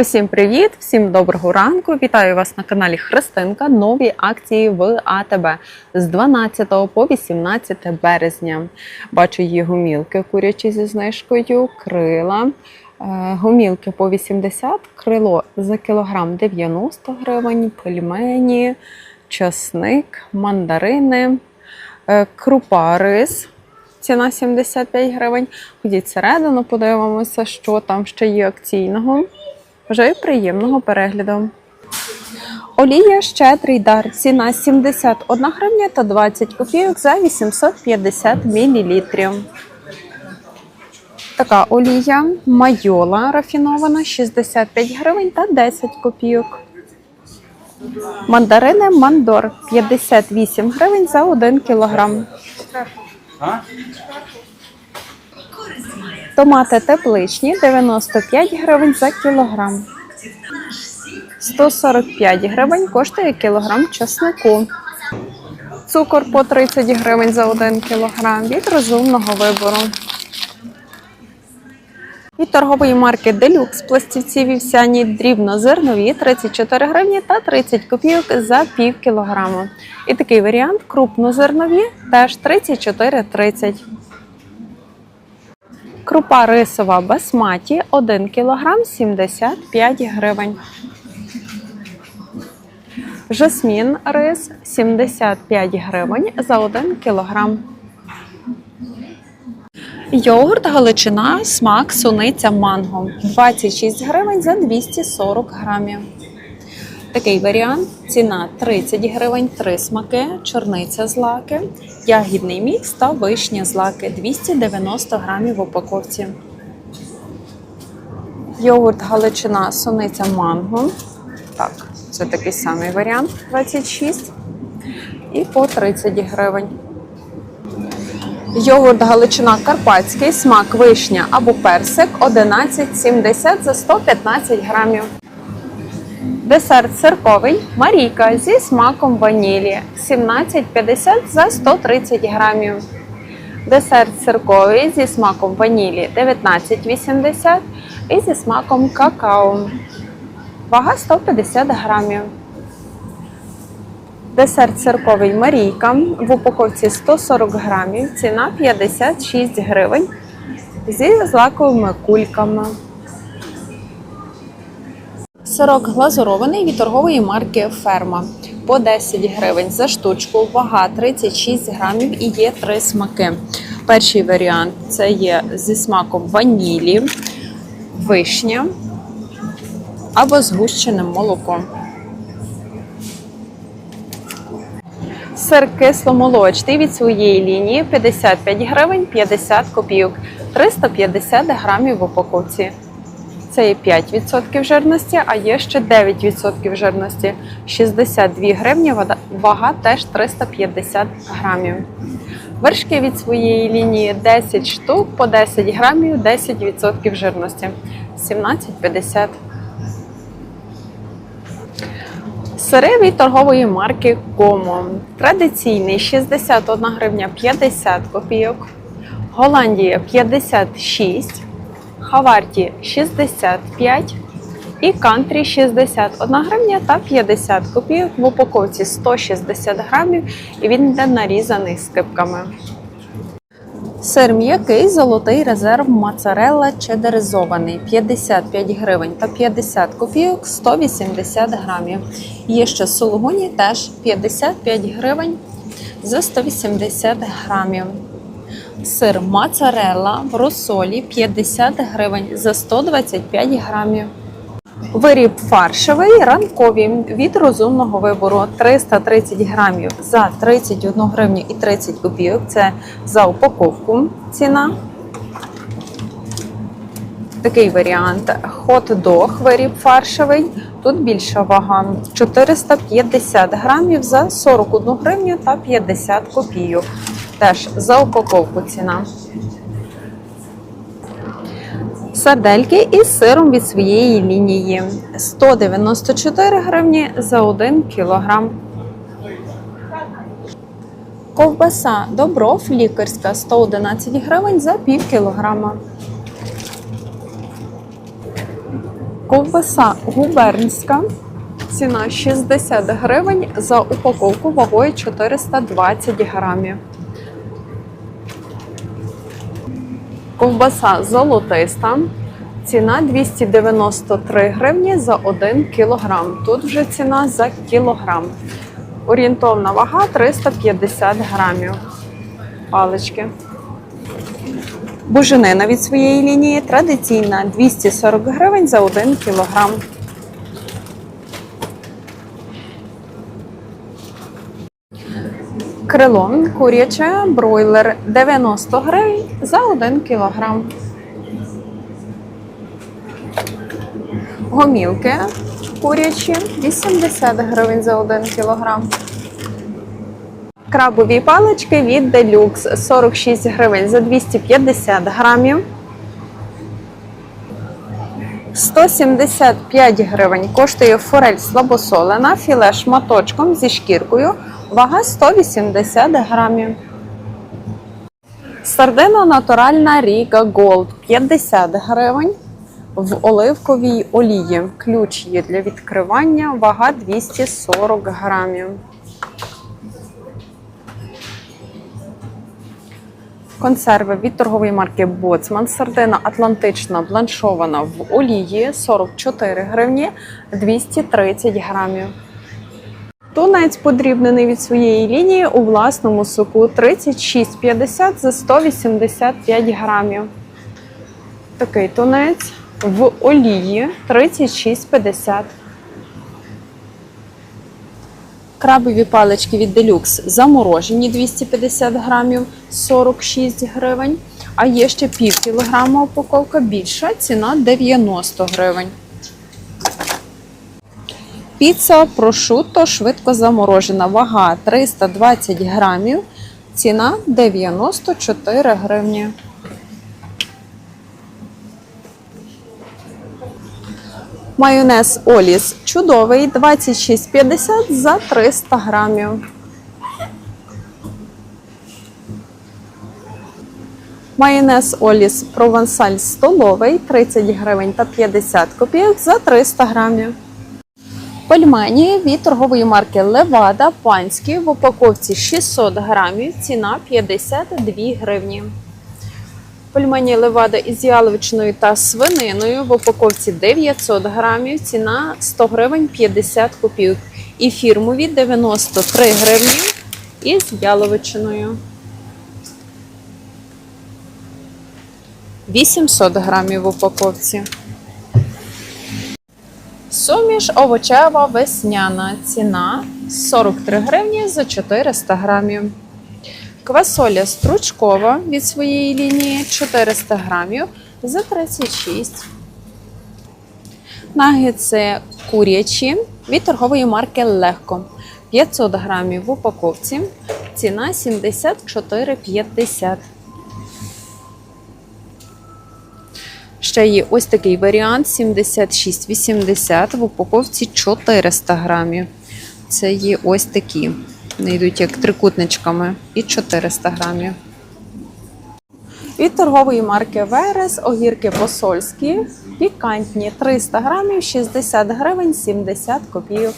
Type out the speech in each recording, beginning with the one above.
Усім привіт, всім доброго ранку. Вітаю вас на каналі Христинка. Нові акції в АТБ з 12 по 18 березня. Бачу її гумілки курячі зі знижкою, крила. Е, Гумілки по 80, крило за кілограм 90 гривень, пельмені, часник, мандарини, е, крупа рис. Ціна 75 гривень. Ходіть всередину, подивимося, що там ще є акційного. Бажаю приємного перегляду. Олія щедрий дар. Ціна 71 гривня та 20 копійок за 850 мл. Така олія майола рафінована 65 гривень та 10 копійок. Мандарини Мандор 58 гривень за 1 кілограм. Томати тепличні 95 гривень за кілограм. 145 гривень коштує кілограм чеснику. Цукор по 30 гривень за 1 кілограм від розумного вибору. Від торгової марки Делюкс пластівці вівсяні дрібнозернові 34 гривні та 30 копійок за пів кілограма. І такий варіант крупнозернові теж 34,30. Крупа рисова басматі 1 кг 75 гривень. Жасмін рис 75 гривень за 1 кг. Йогурт Галичина, смак, суниця манго 26 гривень за 240 грамів. Такий варіант. Ціна 30 гривень, 3 смаки, чорниця з лаки, ягідний мікс та вишня з лаки 290 грамів в упаковці. Йогурт Галичина, суниця манго. Так, це такий самий варіант 26 і по 30 гривень. Йогурт Галичина Карпатський, смак вишня або персик 11,70 за 115 грамів. Десерт сирковий Марійка зі смаком ванілі 17,50 за 130 грамів. Десерт сирковий зі смаком ванілі 19,80 і зі смаком какао. Вага 150 грамів. Десерт сирковий Марійка в упаковці 140 грамів, ціна 56 гривень зі злаковими кульками. Сирок глазурований від торгової марки Ферма по 10 гривень за штучку, вага 36 грамів і є три смаки. Перший варіант це є зі смаком ванілі, вишня або згущеним молоком. Сир кисломолочний від своєї лінії 55 гривень 50 копійок, 350 грамів в упаковці. Це є 5% жирності, а є ще 9% жирності. 62 гривні, вага теж 350 грамів. Вершки від своєї лінії 10 штук по 10 грамів, 10% жирності. 17,50. Сири від торгової марки Комо. Традиційний 61 гривня 50 копійок. Голландія 56. Хаварті 65 і кантрі 61 гривня та 50 копійок в упаковці 160 грамів і він йде нарізаний скипками. Сир м'який, золотий резерв моцарелла чедеризований 55 гривень та 50 копійок 180 грамів. Є ще сулугуні теж 55 гривень за 180 грамів. Сир моцарелла в розсолі 50 гривень за 125 грамів. Виріб фаршевий ранковий від розумного вибору 330 грамів за 31 гривню і 30 копійок. Це за упаковку ціна. Такий варіант. Хот-дог виріб фаршевий. Тут більша вага 450 грамів за 41 гривню та 50 копійок. Теж за упаковку ціна. Сардельки із сиром від своєї лінії 194 гривні за 1 кілограм. Ковбаса Добров лікарська 111 гривень за пів кілограма. Ковбаса губернська. Ціна 60 гривень за упаковку вагою 420 грамів. Ковбаса золотиста. Ціна 293 гривні за 1 кілограм. Тут вже ціна за кілограм. Орієнтовна вага 350 грамів. Палички. Буженина від своєї лінії традиційна 240 гривень за 1 кілограм. Крило куряче, бройлер 90 гривень за 1 кілограм. Гомілки курячі 80 гривень за 1 кілограм. Крабові палички від Deluxe 46 гривень за 250 грамів. 175 гривень коштує форель слабосолена, філе шматочком зі шкіркою, вага 180 грамів. Сардина натуральна Ріга Gold 50 гривень в оливковій олії. Ключ є для відкривання, вага 240 грамів. Консерви від торгової марки Боцман. Сардина Атлантична бланшована в олії 44 гривні 230 грамів. Тунець подрібнений від своєї лінії у власному соку 36,50 за 185 грамів. Такий тунець в олії 36,50. Крабові палички від Deluxe заморожені 250 грамів 46 гривень. А є ще пів кілограма упаковка більша, ціна 90 гривень. Піца прошутто швидко заморожена. Вага 320 грамів, ціна 94 гривні. Майонез Оліс чудовий 26,50 за 300 грамів. Майонез Оліс Провансаль столовий 30 гривень та 50 копійок за 300 грамів. Пельмені від торгової марки Левада панські в упаковці 600 грамів, ціна 52 гривні. Пельмені Левада із яловичною та свининою в упаковці 900 грамів, ціна 100 гривень 50 копійок. І фірмові 93 гривні із яловичиною. 800 грамів в упаковці. Суміш овочева весняна. Ціна 43 гривні за 400 грамів. Квасоля стручкова від своєї лінії 400 грамів за 36. Нагетси курячі від торгової марки Легко. 500 грамів в упаковці. Ціна 74,50. Ще є ось такий варіант 76,80 в упаковці 400 грамів. Це є ось такі. Вони йдуть як трикутничками і 400 грамів. Від торгової марки Верес огірки посольські, пікантні 300 грамів, 60 гривень, 70 копійок.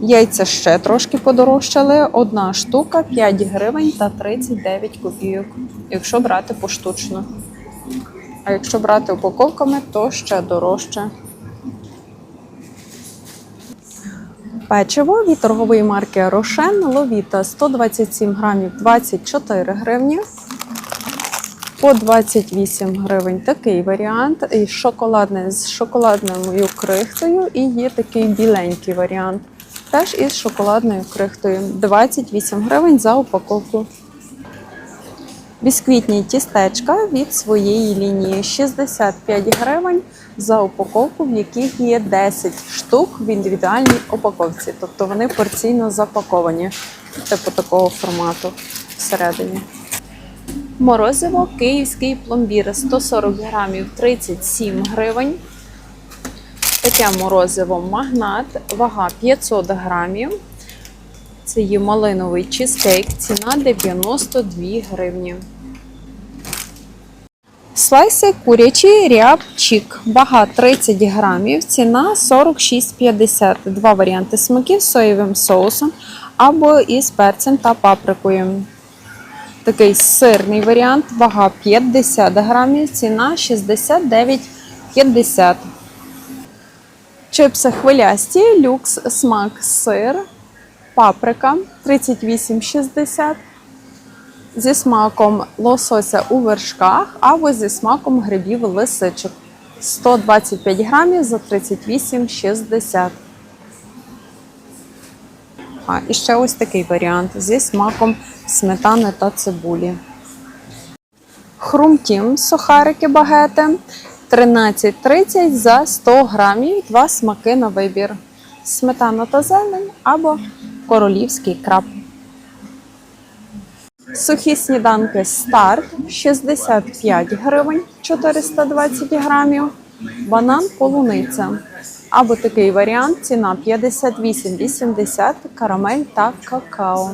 Яйця ще трошки подорожчали. Одна штука 5 гривень та 39 копійок, якщо брати поштучно. А якщо брати упаковками, то ще дорожче. Печиво від торгової марки Рошен Ловіта 127 грамів 24 гривні. По 28 гривень такий варіант. І шоколадний з шоколадною крихтою. І є такий біленький варіант. Теж із шоколадною крихтою. 28 гривень за упаковку. Бісквітні тістечка від своєї лінії 65 гривень за упаковку, в яких є 10 штук в індивідуальній упаковці. Тобто вони порційно запаковані, типу такого формату всередині. Морозиво київський пломбір 140 грамів 37 гривень. Таке морозиво магнат, вага 500 грамів. Це є малиновий чизкейк, ціна 92 гривні. Слайси курячі рябчик. Вага 30 грамів, ціна 46,50. Два варіанти смаків з соєвим соусом або із перцем та паприкою. Такий сирний варіант, вага 50 грамів, ціна 69,50. Чипси хвилясті, люкс, смак, сир, паприка 38,60 зі смаком лосося у вершках або зі смаком грибів лисичок. 125 грамів за 38,60. А, і ще ось такий варіант зі смаком сметани та цибулі. Хрумтім сухарики багети 13,30 за 100 грамів. Два смаки на вибір. Сметана та зелень або королівський краб. Сухі сніданки старт 65 гривень 420 грамів. Банан полуниця. Або такий варіант ціна 58,80 карамель та какао.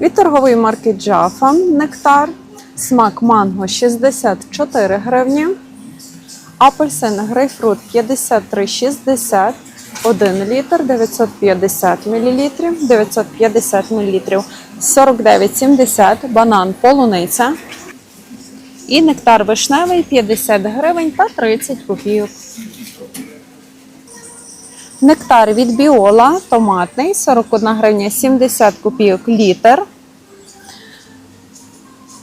Від торгової марки Jaffa нектар. Смак манго 64 гривні. Апельсин грейпфрут 53,60 1 літр 950 мл, 950 мл, 49,70 банан полуниця. І нектар вишневий 50 гривень та 30 копійок. Нектар від Біола томатний 41 гривня 70 копійок літр.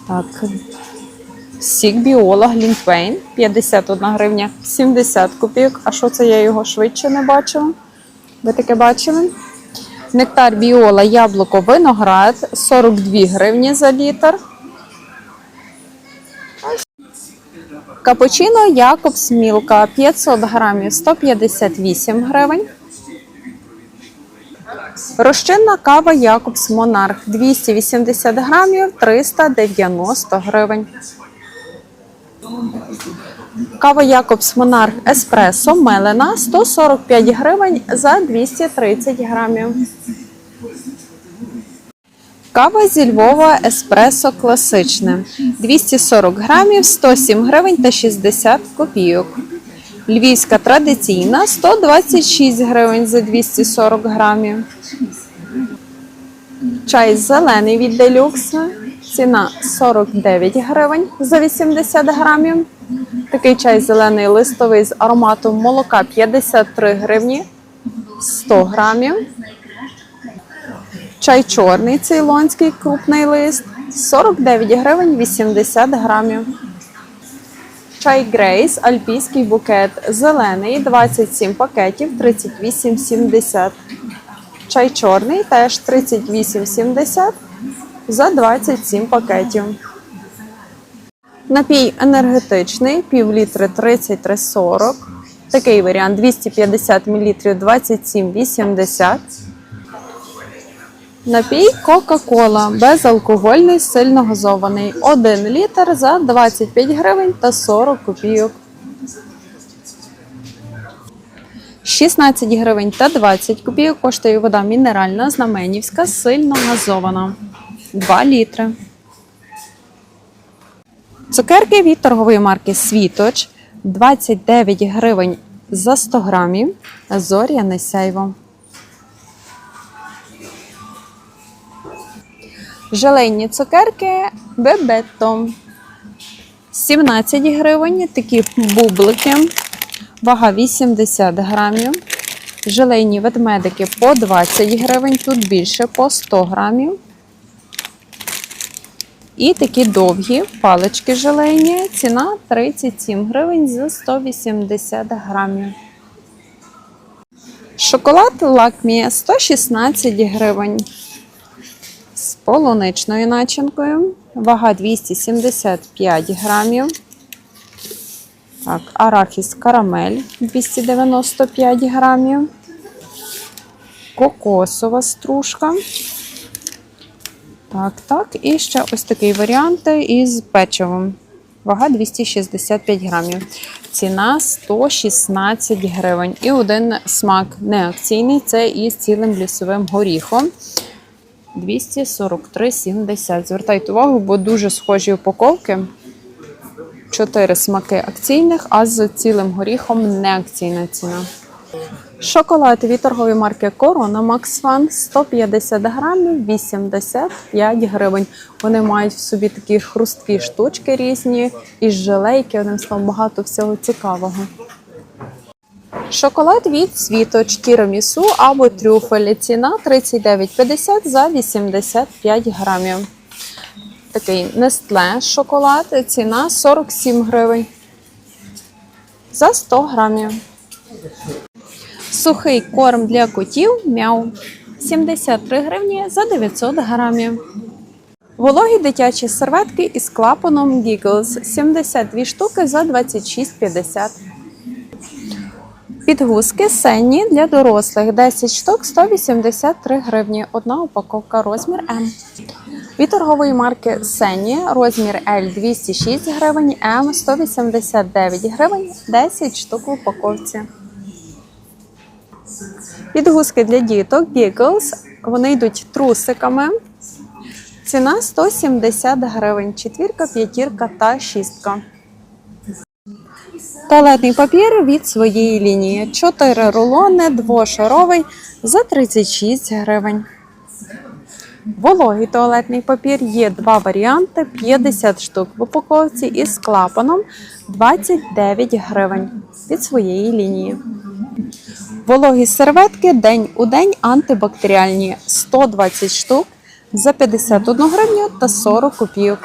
Так. Сік Біола Глінтвейн 51 гривня 70 копійок. А що це я його швидше не бачила? Ви таке бачили? Нектар Біола яблуко виноград 42 гривні за літр. Капучино Якобс Мілка 500 грамів 158 гривень. Розчинна кава Якобс Монарх 280 грамів 390 гривень. Кава Якобс Монарх Еспресо мелена 145 гривень за 230 грамів. Кава зі Львова Еспресо класичне 240 грамів 107 гривень та 60 копійок. Львівська традиційна 126 гривень за 240 грамів. Чай зелений від делюкс. Ціна 49 гривень за 80 грамів. Такий чай зелений листовий з ароматом молока 53 гривні 100 грамів. Чай чорний цейлонський крупний лист 49 гривень 80 грамів. Чай Грейс, альпійський букет зелений 27 пакетів 38,70. Чай чорний теж 38,70 за 27 пакетів. Напій енергетичний, пів літри 33,40. Такий варіант 250 мл 27,80. Напій Кока-Кола безалкогольний, сильно газований. 1 літр за 25 гривень та 40 копійок. 16 гривень та 20 копійок коштує вода мінеральна знаменівська, сильно газована. 2 літри. Цукерки від торгової марки Світоч 29 гривень за 100 грамів. Зоряне сяйво. Желейні цукерки Бебетто. 17 гривень. Такі бублики. Вага 80 грамів. Желейні ведмедики по 20 гривень. Тут більше по 100 грамів. І такі довгі палички желейні. Ціна 37 гривень за 180 грамів. Шоколад Лакмі 116 гривень. З полуничною начинкою. Вага 275 грамів. Так, арахіс карамель 295 грамів. Кокосова стружка. Так, так. І ще ось такий варіант із печивом. Вага 265 грамів. Ціна 116 гривень. І один смак не акційний це із цілим лісовим горіхом. 243,70. Звертайте увагу, бо дуже схожі упаковки. Чотири смаки акційних, а з цілим горіхом не акційна ціна. Шоколад від торгової марки Corona Max Fun 150 грамів 85 гривень. Вони мають в собі такі хрусткі штучки різні із желейки. Одним словом, багато всього цікавого. Шоколад від світоч тірамісу або трюфелі. Ціна 39,50 за 85 грамів. Такий Nestle шоколад. Ціна 47 гривень за 100 грамів. Сухий корм для котів мяу 73 гривні за 900 грамів. Вологі дитячі серветки із клапаном Giggles 72 штуки за 26,50. Підгузки сенні для дорослих 10 штук 183 гривні. Одна упаковка розмір М. Від торгової марки Сенні розмір L 206 гривень, М 189 гривень, 10 штук в упаковці. Підгузки для діток Giggles. Вони йдуть трусиками. Ціна 170 гривень. Четвірка, п'ятірка та шістка. Туалетний папір від своєї лінії. 4 рулони, двошаровий за 36 гривень. Вологий туалетний папір є два варіанти: 50 штук в упаковці із клапаном 29 гривень від своєї лінії. Вологі серветки день у день антибактеріальні 120 штук за 51 гривню та 40 копійок.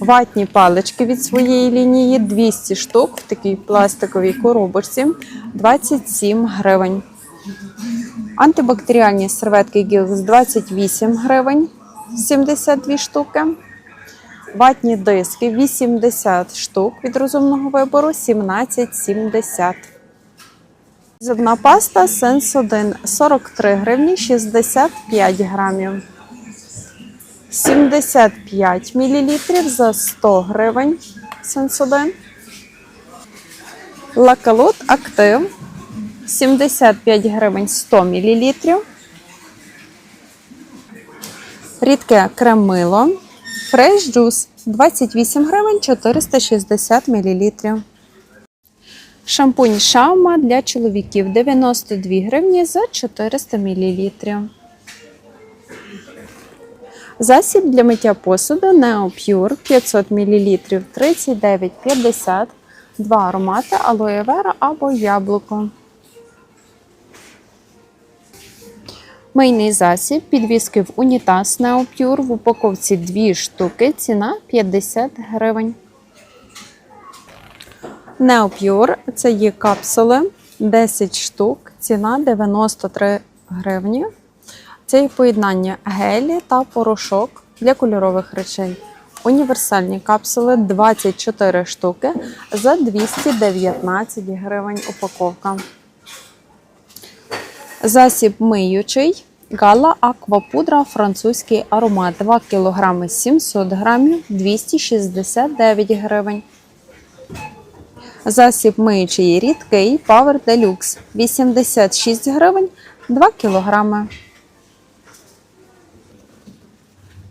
Ватні палички від своєї лінії 200 штук в такій пластиковій коробочці 27 гривень. Антибактеріальні серветки Gills 28 гривень 72 штуки. Ватні диски 80 штук від розумного вибору 17,70. Зубна паста Сенс 1 43 гривні 65 грамів. 75 мл за 100 гривень. Сенс 1. Лакалут Актив 75 гривень 100 мл. Рідке крем-мило. Фреш джус 28 гривень 460 мл. Шампунь Шаума для чоловіків 92 гривні за 400 мл. Засіб для миття посуду Neo Pure 500 мл 39,50. Два аромати алоє вера або яблуко. Мийний засіб, підвіски в унітаз Neo Pure в упаковці 2 штуки, ціна 50 гривень. Neopure – це є капсули 10 штук, ціна 93 гривні. Це є поєднання гелі та порошок для кольорових речей. Універсальні капсули 24 штуки за 219 гривень упаковка. Засіб миючий Гала Аквапудра французький аромат 2 кг 700 грамів 269 гривень. Засіб миючий рідкий Power Deluxe 86 гривень 2 кг.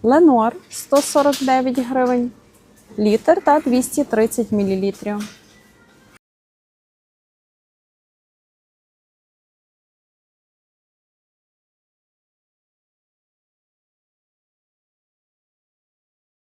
Ленуар 149 гривень. Літр та 230 мл.